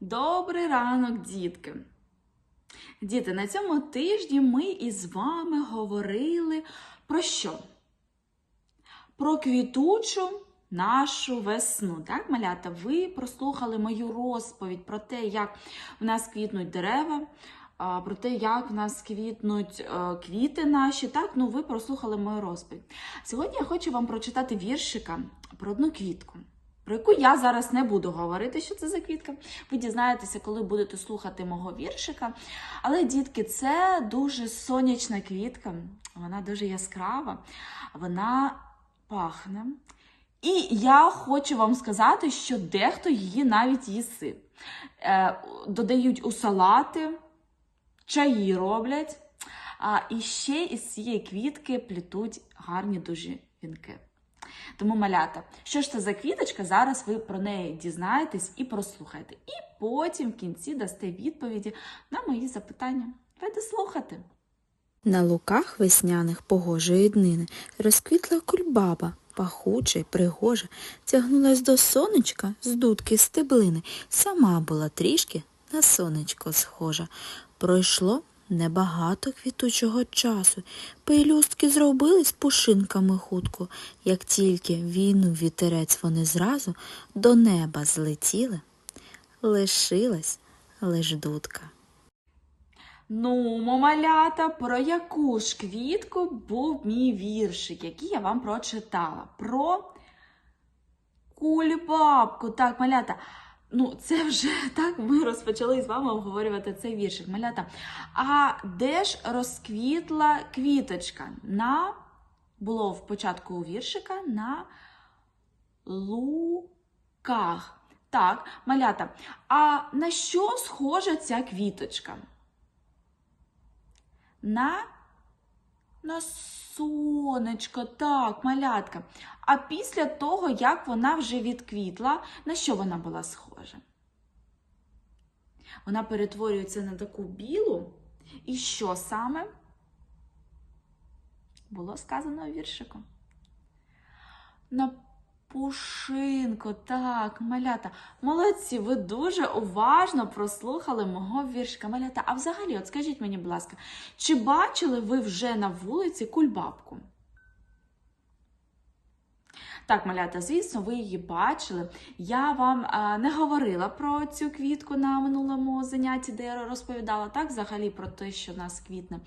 Добрий ранок, дітки! Діти, на цьому тижні ми із вами говорили про що? Про квітучу нашу весну. Так, малята, ви прослухали мою розповідь про те, як в нас квітнуть дерева, про те, як в нас квітнуть е, квіти наші. Так, ну ви прослухали мою розповідь. Сьогодні я хочу вам прочитати віршика про одну квітку. Про яку я зараз не буду говорити, що це за квітка. Ви дізнаєтеся, коли будете слухати мого віршика. Але, дітки, це дуже сонячна квітка, вона дуже яскрава, вона пахне. І я хочу вам сказати, що дехто її навіть їси. Е, додають у салати, чаї роблять, а і ще із цієї квітки плітуть гарні дуже вінки. Тому малята, що ж це за квіточка? Зараз ви про неї дізнаєтесь і прослухаєте. І потім в кінці дасте відповіді на мої запитання. Давайте слухати. На луках весняних погожої днини розквітла кульбаба, пахуча й пригожа, тягнулась до сонечка з дудки стеблини, сама була трішки на сонечко схожа. Пройшло небагато квітучого часу, пелюстки зробились пушинками хутко, як тільки війну вітерець вони зразу до неба злетіли, лишилась лиш дудка. Ну, малята, про яку ж квітку був мій віршик, який я вам прочитала? Про кульбабку. Так, малята. Ну, це вже так ми розпочали з вами обговорювати цей віршик. Малята. А де ж розквітла квіточка? На було в початку віршика на луках. Так, малята. А на що схожа ця квіточка? На на сонечко, так, малятка. А після того, як вона вже відквітла, на що вона була схожа? Вона перетворюється на таку білу. І що саме було сказано віршиком. На пушинку, так, малята. Молодці, ви дуже уважно прослухали мого віршика. Малята, а взагалі, от скажіть мені, будь ласка, чи бачили ви вже на вулиці кульбабку? Так, малята, звісно, ви її бачили. Я вам а, не говорила про цю квітку на минулому занятті, де я розповідала так, взагалі про те, що в нас квітне.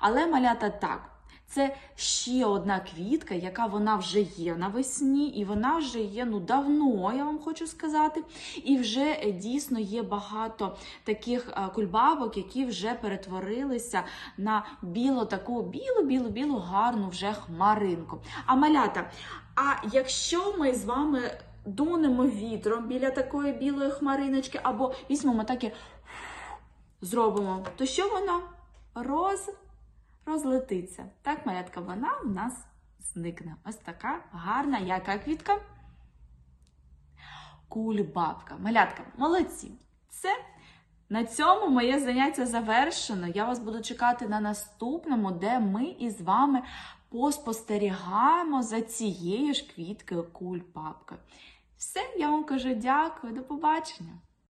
Але малята так. Це ще одна квітка, яка вона вже є навесні, і вона вже є ну давно, я вам хочу сказати. І вже е, дійсно є багато таких е, кульбабок, які вже перетворилися на білу таку білу-білу-білу гарну вже хмаринку. А малята, а якщо ми з вами дунемо вітром біля такої білої хмариночки, або візьмемо таке зробимо, то що вона роз розлетиться. Так, малятка, вона в нас зникне. Ось така гарна, яка квітка. Кульбабка. Малятка, молодці. Все. На цьому моє заняття завершено. Я вас буду чекати на наступному, де ми із вами поспостерігаємо за цією ж квіткою кульбабкою. Все, я вам кажу дякую, до побачення.